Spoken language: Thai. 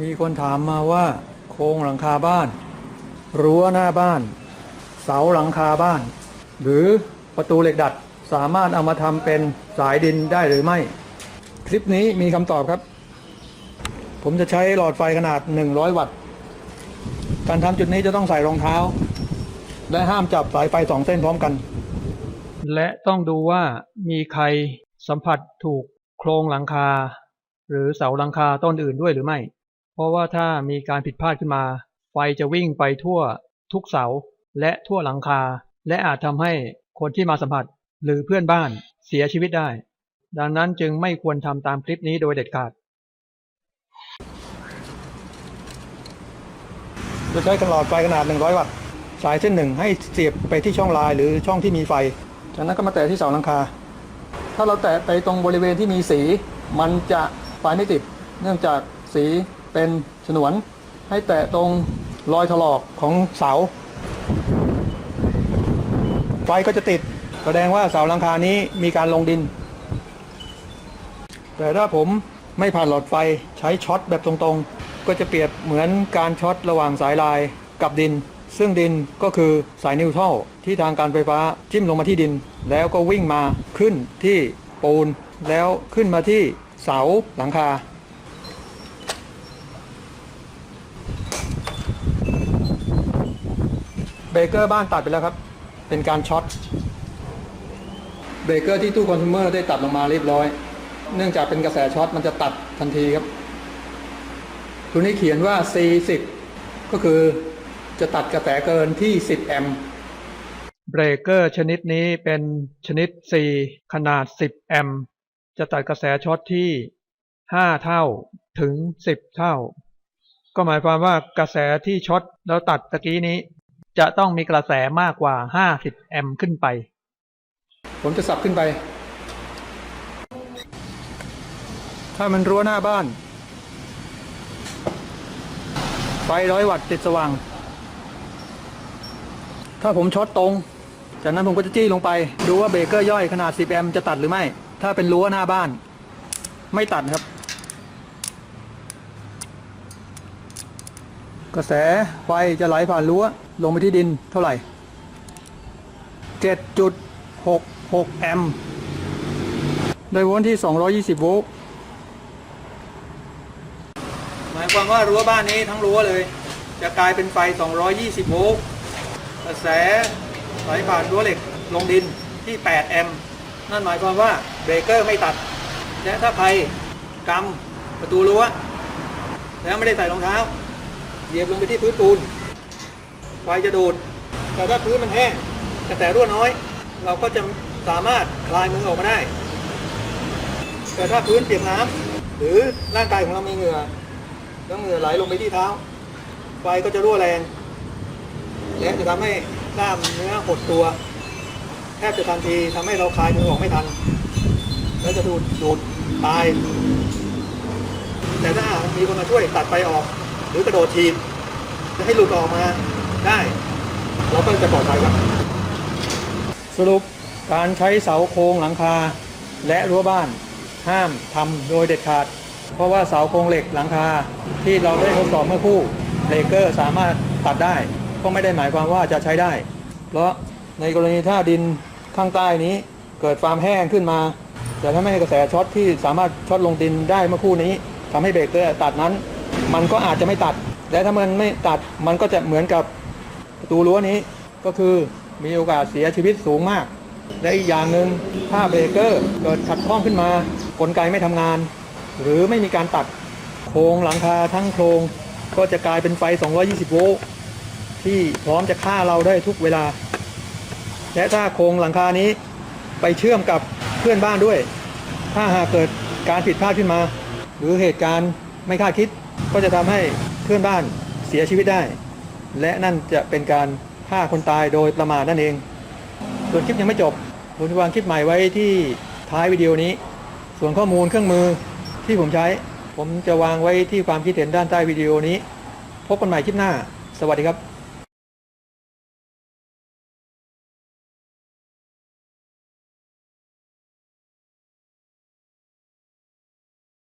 มีคนถามมาว่า โครงหลังคาบ้าน รั้วหน้าบ้าน เสาหลังคาบ้าน หรือประตูเหล็กดัดสามารถเอามาทำเป็นสายดินได้หรือไม่ คลิปนี้มีคำตอบครับ ผมจะใช้หลอดไฟขนาด 100 วัตต์ การทำจุดนี้จะต้องใส่รองเท้า และห้ามจับสายไฟสองเส้นพร้อมกัน และต้องดูว่ามีใครสัมผัสถูกโครงหลังคา หรือเสาหลังคาต้นอื่นด้วยหรือไม่ เพราะว่าถ้ามีการผิดพลาดขึ้นมา ไฟจะวิ่งไปทั่วทุกเสาและทั่วหลังคา และอาจทำให้คนที่มาสัมผัสหรือเพื่อนบ้านเสียชีวิตได้ ดังนั้นจึงไม่ควรทำตามคลิปนี้โดยเด็ดขาดจะใช้หลอดไฟขนาด 100 วัตต์สายเส้นหนึ่งให้เสียบไปที่ช่องลายหรือช่องที่มีไฟ จากนั้นก็มาแตะที่เสาหลังคา ถ้าเราแตะไปตรงบริเวณที่มีสี มันจะไฟไม่ติด เนื่องจากสี เป็นฉนวน ให้แตะตรงรอยถลอกของเสา ไฟก็จะติดแสดงว่าเสาหลังคานี้มีการลงดิน แต่ถ้าผมไม่ผ่านหลอดไฟใช้ช็อตแบบตรงๆ ก็จะเปรียบเหมือนการช็อตระหว่างสายลายกับดิน ซึ่งดินก็คือสายนิวทรัลที่ทางการไฟฟ้าจิ้มลงมาที่ดิน แล้วก็วิ่งมาขึ้นที่ปูน แล้วขึ้นมาที่เสาหลังคา เบ รกเกอร์บ้านตัดไปแล้วครับ เป็นการช็อตเบรกเกอร์ที่ตู้คอน sumer ได้ตัดลงมาเรียบร้อย เนื่องจากเป็นกระแสช็อตมันจะตัดทันทีครับ ตัวนี้เขียนว่า C10 ก็คือจะตัดกระแสเกินที่ 10 แอมป์เบรกเกอร์ชนิดนี้เป็นชนิด C ขนาด 10 แอมป์จะตัดกระแสช็อตที่ 5 เท่าถึง 10 เท่า ก็หมายความว่ากระแสที่ช็อตแล้วตัดตะกี้นี้ จะต้องมีกระแสมากกว่า 50 แอมป์ขึ้นไป ผมจะสับขึ้นไป ถ้ามันรั้วหน้าบ้าน ไฟร้อยวัตต์ติดสว่าง ถ้าผมช็อตตรง จากนั้นผมก็จะจี้ลงไป ดูว่าเบรกเกอร์ย่อยขนาด 10 แอมป์จะตัดหรือไม่ ถ้าเป็นรั้วหน้าบ้าน ไม่ตัดครับ กระแสไฟจะไหลผ่านรั้วลงไปที่ดินเท่าไหร่ 7.66 แอมป์โดยโวลต์ที่ 220 โวลต์หมายความว่ารั้วบ้านนี้ทั้งรั้วเลย จะกลายเป็นไฟ 220 โวลต์กระแสไหลผ่านรั้วเหล็กลงดินที่ 8 แอมป์นั่นหมายความว่าเบรกเกอร์ไม่ตัด และถ้าใครกำประตูรั้วแล้วไม่ได้ใส่รองเท้า เหยียบลงไปที่พื้นปูนไฟจะดูด แต่ถ้าพื้นมันแห้งกระแสรั่วน้อย เราก็จะสามารถคลายมือออกมาได้ แต่ถ้าพื้นเปียกน้ำหรือร่างกายของเรามีเหงื่อแล้วเหงื่อไหลลงไปที่เท้า ไฟก็จะรั่วแรง และจะทำให้กล้ามเนื้อหดตัว แทบจะทันทีทำให้เราคลายมือออกไม่ทัน แล้วจะดูดดูดตาย แต่ถ้ามีคนมาช่วยตัดไฟออก หรือกระโดดทีบจะให้หลุดออกมาได้ เราก็จะปลอดภัยครับ สรุปการใช้เสาโครงหลังคา และรั้วบ้านห้ามทำโดยเด็ดขาด เพราะว่าเสาโครงเหล็กหลังคาที่เราได้ทดสอบเมื่อคู่เบรกเกอร์สามารถตัดได้ ก็ไม่ได้หมายความว่าจะใช้ได้ เพราะในกรณีถ้าดินข้างใต้นี้เกิดความแห้งขึ้นมา แต่ถ้าไม่ให้กระแสช็อตที่สามารถช็อตลงดินได้เมื่อคู่นี้ทำให้เบรกเกอร์ตัดนั้น มันก็อาจจะไม่ตัด และถ้ามันไม่ตัดมันก็จะเหมือนกับประตูรั้วนี้ ก็คือมีโอกาสเสียชีวิตสูงมาก และอีกอย่างหนึ่งถ้าเบรกเกอร์เกิดขัดข้องขึ้นมากลไกไม่ทำงาน หรือไม่มีการตัดโครงหลังคาทั้งโครงก็จะกลายเป็นไฟ 220 โวลต์ที่พร้อมจะฆ่าเราได้ทุกเวลา และถ้าโครงหลังคานี้ไปเชื่อมกับเพื่อนบ้านด้วย ถ้าหากเกิดการผิดพลาดขึ้นมา หรือเหตุการณ์ไม่คาดคิด ก็จะทำให้เพื่อนบ้านเสียชีวิตได้ และนั่นจะเป็นการฆ่าคนตายโดยประมาทนั่นเอง ส่วนคลิปยังไม่จบผมจะวางคลิปใหม่ไว้ที่ท้ายวิดีโอนี้ ส่วนข้อมูลเครื่องมือที่ผมใช้ ผมจะวางไว้ที่ความคิดเห็นด้านใต้วิดีโอนี้ พบกันใหม่คลิปหน้า สวัสดีครับ